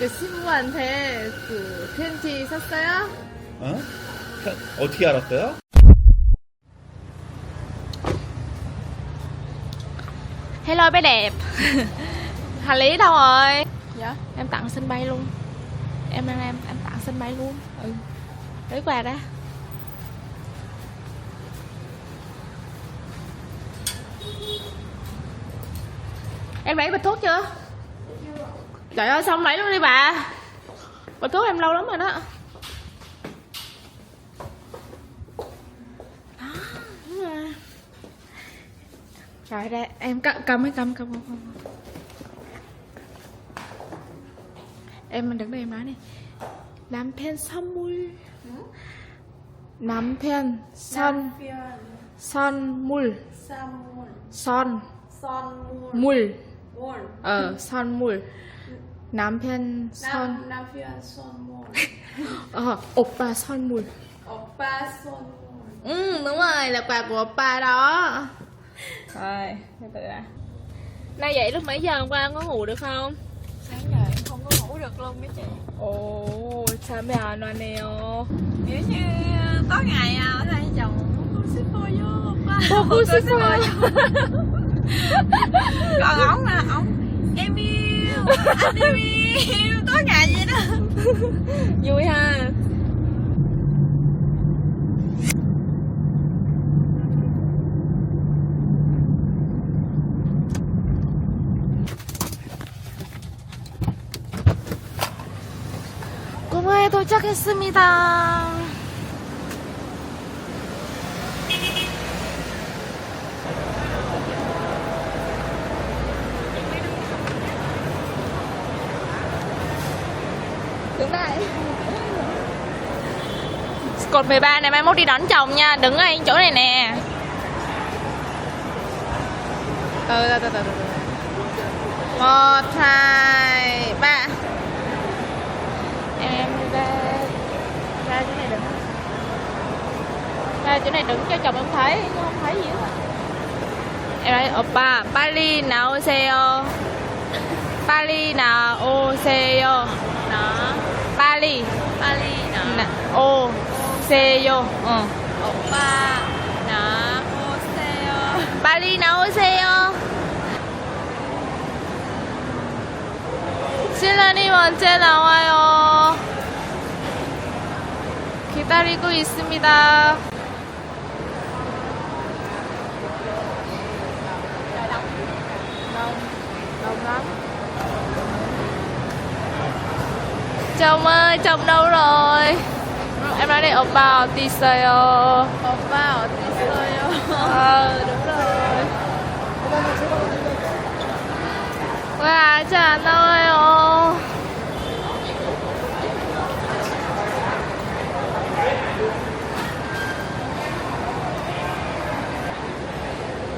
그 신부한테 그 팬티 샀어요? 어? 어떻게 알았어요? Hello bé đẹp Hành lý đâu rồi? Dạ Em tặng sân bay luôn Em đang em em tặng sân bay luôn Ừ Lấy quà ra Em lấy bịch thuốc chưa? Trời ơi xong lấy luôn đi bà Bịch thuốc em lâu lắm rồi đó Đó, đúng rồi. Rồi đây, em cầm cầm ấy cầm cầm cầm. cầm. Em mình đứng đây em nói này. 남편 선물. 남편 선 선물 Samul, 선 Sonmul, 물. Mul, 어, 선물. 남편 선 Nam, Nafian Sonmul, 어, 오빠 선물. Oppa Sonmul. Ừ, đúng rồi, là quà của oppa đó. Rồi, từ từ à. Nay dậy lúc mấy giờ hôm qua có ngủ được không? Sáng giờ em không có ngủ được luôn mấy chị. 오, 잠이 안 와네요. Nếu như tối ngày à, hai chồng có shipper vô Oppa. 보고 싶어요. Còn ổng là ổng em đó. vui ha. 공항에 도착했습니다. Cột 13 này mai mốt đi đón chồng nha. Đứng ngay chỗ này nè. Ờ, từ từ từ từ Một, hai, ba. Em ra Ra chỗ này đứng. Ra chỗ này đứng cho chồng em thấy Nhưng không thấy gì hết. Em nói oppa Bali nào xe Bali nào ô xe Đó. 빨리 나오세요 빨리. 나, 오세요. 어. Oppa, nọ, 오세요. 빨리 나오세요. 신랑님 언제 나와요? 기다리고 있습니다. Chồng ơi, chồng đâu rồi? Em nói đây 오빠 어디 있어요? Oppa 어디 있어요? Ờ, đúng rồi. 왜 아직 안 나와요?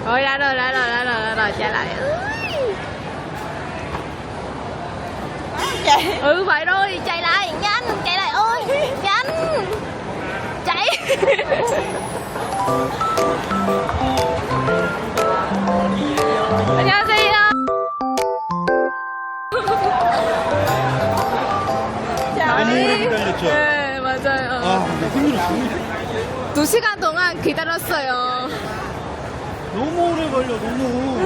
Ôi ra rồi, ra rồi, ra rồi, ra rồi, chạy lại. Vậy. Ừ vậy rồi, chạy lại, nhanh, chạy lại ơi, nhanh. Chạy. 안녕하세요. 오래 기다렸죠? 네, 맞아요. 아, 근데 힘들었어. 두 시간 동안 기다렸어요. 너무 오래 걸려, 너무.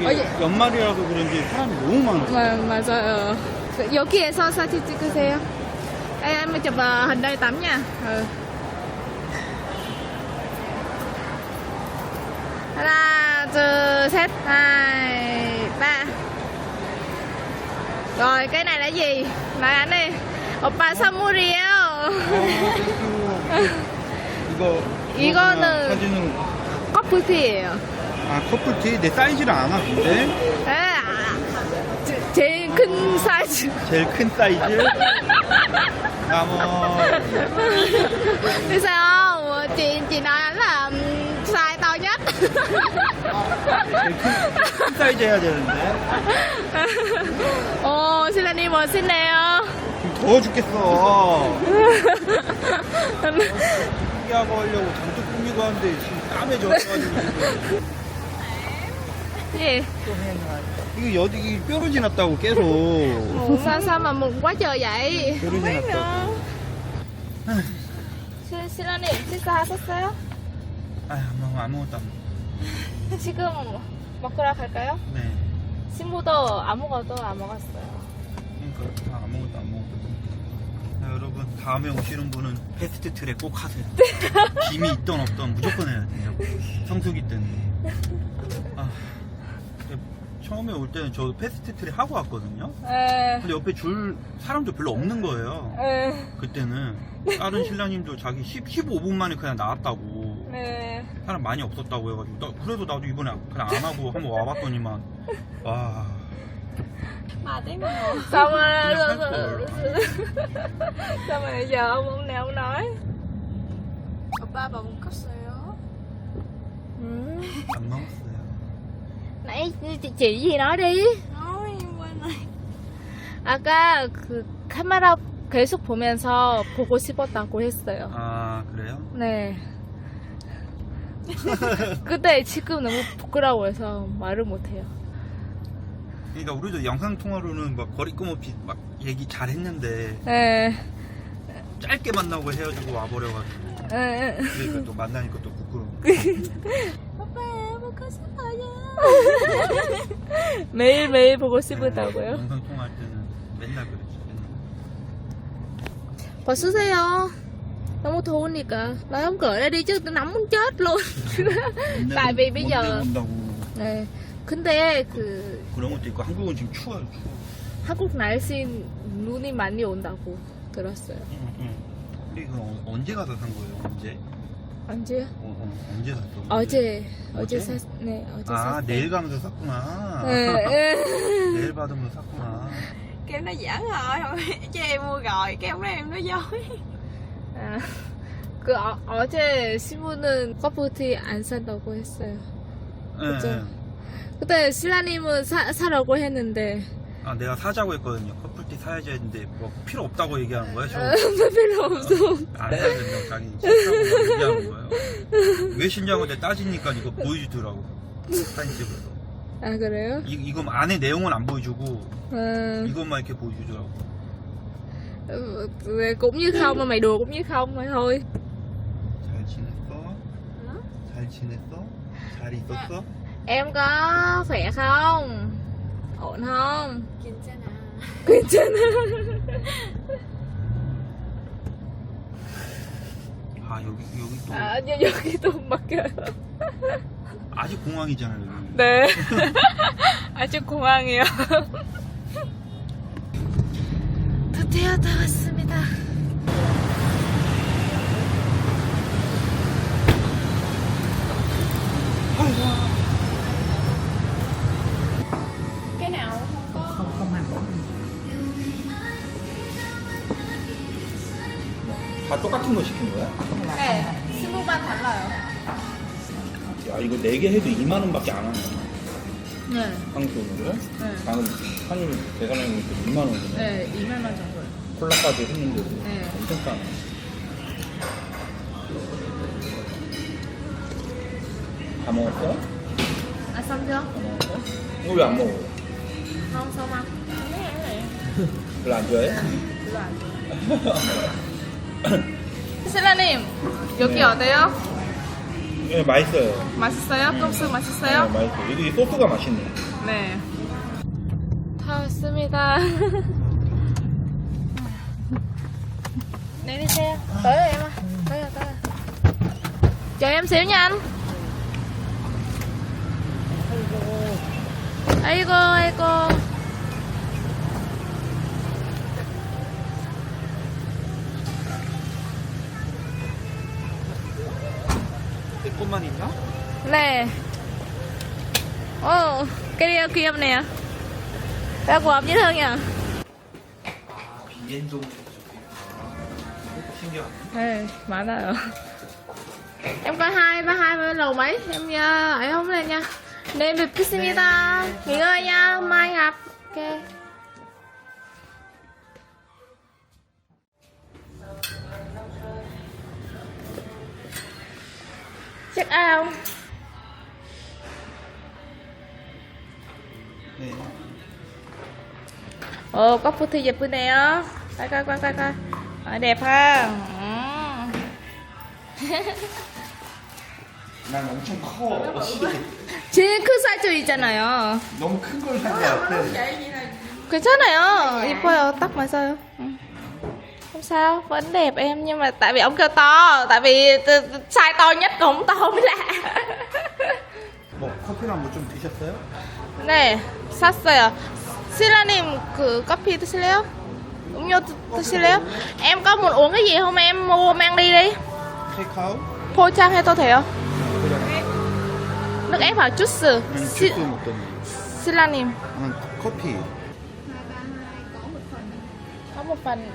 이게 어제- 연말이라서 그런지 사람이 너무 많아. 마, 맞아요. 여기에서 사진 찍으세요. Ê, em chụp ờ, hình đây tắm nha. Ừ. Hana, 둘, 셋, hai, ba. Rồi, cái này là gì? Nói anh đi. 오빠 선물이에요. 이거. 이거는- 커플티예요. 아, 커플티? 내 사이즈를 안 하던데? 에, 아, 제- 제일 큰 사이즈. 제일 큰 사이즈? 아, 뭐. Vì sao không? Chị chị nói anh là size to nhất. 제일 큰, 큰 사이즈 해야 되는데. 오, 신라님 멋있네요. 지금 더워 죽겠어. 포기하고 하려고 잔뜩 꾸미고 하는데 지금 땀에 젖어가지고. 해놔. 이거 여기 이 뾰루지 났다고 계속. sao sao mà mừng quá trời vậy 뾰루지 났다고. 시- 신라님 식사하셨어요? 아, 뭐 아무것도 안 먹어. 지금 먹으러 갈까요? 네. 신부도 아무것도 안 먹었어요 그러니까 다 아무것도 안 먹었거든. 자, 여러분 다음에 오시는 분은 패스트 트랙 꼭 하세요. 짐이 있던 없던 무조건 해야 돼요. 성수기 때문에. 처음에 올 때는 저 패스트 트랙 하고 왔거든요. 에, 근데 옆에 줄 사람도 별로 없는 거예요. 에, 그때는 다른 신랑님도 자기 10, 15분 만에 그냥 나왔다고 네. 사람 많이 없었다고 해가지고 나, 그래도 나도 이번에 그냥 안 하고 한번 와봤더니만 와 xong rồi khách xong rồi giờ ông ông nào ông nói 오빠 뭐 먹었어요? 안 먹었어요. Nói quên rồi 아까 그 카메라 계속 보면서 보고 싶었다고 했어요 아 그래요? 네 근데 지금 너무 부끄러워서 말을 못해요 그러니까 우리도 영상 통화로는 막 거리 끊없이 막 얘기 잘 했는데 네. 짧게 만나고 헤어지고 와버려가지고 에, 그러니까 또 만나니까 또 부끄러워. 먹었어요 매일매일 보고 싶었다고요 영상 통화할 때는 맨날 그랬지. xe không? 너무 더우니까 nói không cởi ra đi chứ tôi nóng muốn chết luôn tại vì bây giờ 온다고 네. 근데 그 그런 것도 있고 한국은 지금 추워요. 추워. 한국 날씨 눈이 많이 온다고 들었어요 응, 응. 어- 언제 가서 산 거예요? 언제? 언제? 어, 어, 언제 샀어? 어제 어제? 어제 샀 네, 어제 아 샀어요. 내일 가면서 샀구나. 네, 네. 내일 받으면서 샀구나. Kêu nó giỡn không Chứ em mua rồi Cái hôm nay em nói dối 아, 그 어, 어제 신부는 커플티 안 산다고 했어요. 네. 그죠? 근데 신라님은 사, 사라고 했는데 아 내가 사자고 했거든요. 커플티 사야지 했는데 뭐 필요 없다고 얘기하는 거야. 아, 저 필요 없어. 안 사야 된다고 자기 싫다고 얘기하는 거예요. 왜 싫냐고 내가 따지니까 이거 보여주더라고. 사진 찍어서. 아 그래요? 이, 이거 안에 내용은 안 보여주고 음, 이것만 이렇게 보여주더라고. ừ, cũng như không mà mày đùa cũng như không mà thôi. 잘 지냈어? 잘 지냈어? 잘 있었어? Em có khỏe không? Ổn không? 괜 찮아 괜찮아. 아 여기 여기 또 아, 여- 여기도 막혀요. 아직 공항이잖아요. 여기. 네. 아주 공항이요. 드디어 다 왔습니다. 똑같은 거 시킨 거야? 네, 스무반 달라요. 야 이거 4개 해도 2만 원밖에 안 하네. 네, 한국 돈으로? 네, 방금 환율 계산해 보니까 2만 원이네. 네, 2만 원 정도. 콜라까지 했는데도 네. 엄청 싸네. 다 먹었어? 다 먹었어? 이거 왜 안 먹어? Không xong không? 별로 안 좋아해? 신라님 여기 네. 어때요? 네, 맛있어요. 맛있어요? 국수 네, 맛있어요? 맛있어. 여기 소스가 맛있네. 네. 다 왔습니다. 내리세요. Tới rồi, tới rồi. Chờ em xíu nha anh. 아이 Nè Ồ, cái đeo kim nè Ra quạt dễ thương nha 아, 비엔종 신기하네. Ê, mở ra rồi Em có hai, ba hai với lầu mấy Em nhớ, ấy không lên nha Nên bị pissimita Nghỉ ngơi nha, mai gặp Ok Check out 네. Ồ, có phu thi 예쁘네요. coi coi coi coi coi. Ờ, đẹp ha. 음. 난 엄청 커. 제일 큰 사이즈 있잖아요. 너무 큰 걸 산 것 같아. 괜찮아요. 이뻐요. 딱 맞아요. 응. Không sao, vẫn đẹp em nhưng mà tại vì ông kêu to, tại vì t- t- size to nhất cũng to mới lạ. 뭐 커피랑 뭐좀 드셨어요? 네, 샀어요. 신라님 그 커피 드실래요? 음료 드, 드실래요? Em có muốn uống cái gì không em mua mang đi đi. 테이크아웃? 포장 해도 돼요. 그래. nước ép sữa. 응, Si, 주스 먹더니. 신라님 응, 커피. Phần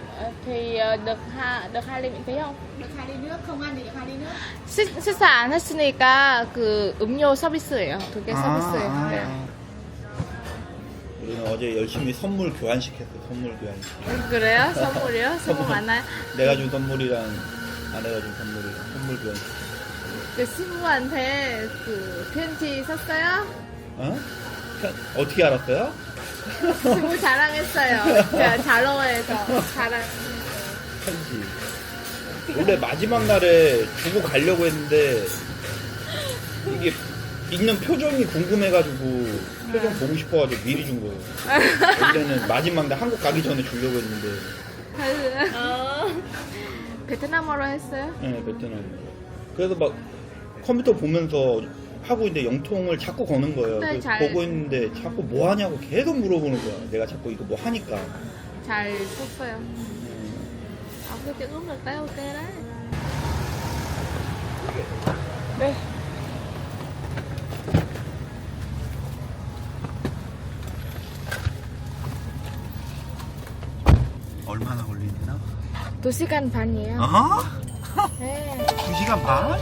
thì được hai được hai ly miễn phí không? Được hai ly nước, không ăn thì được hai ly nước. 시, 식사 안 했으니까 그 음료 서비스예요. 두 개 서비스예요. 아, 네. 우리는 어제 열심히 선물 교환시켰어. 선물 교환식. 그래요? 선물이요? 선물 많아요? 내가 준 선물이랑 아내가 준 선물이랑 선물 교환식. 그 친구한테 그 편지 썼어요? 어? 편- 어떻게 알았어요? 친구 자랑했어요. 제가 자로해서 자랑. 편지. 원래 마지막 날에 주고 가려고 했는데 이게 읽는 표정이 궁금해가지고 표정 보고 싶어가지고 미리 준 거예요. 원래는 마지막 날 한국 가기 전에 주려고 했는데 어. 베트남어로 했어요? 네, 베트남. 그래서 막 컴퓨터 보면서 하고 있는데 영통을 자꾸 거는 거예요. 네, 그래서 잘- 보고 있는데 자꾸 뭐 하냐고 계속 물어보는 거야. 내가 자꾸 이거 뭐 하니까. 잘. 음, chữ ướm được đấy, ok đấy. Đây. 얼마나 걸리나? 2시간 반이에요. 어? 네. 2시간 반?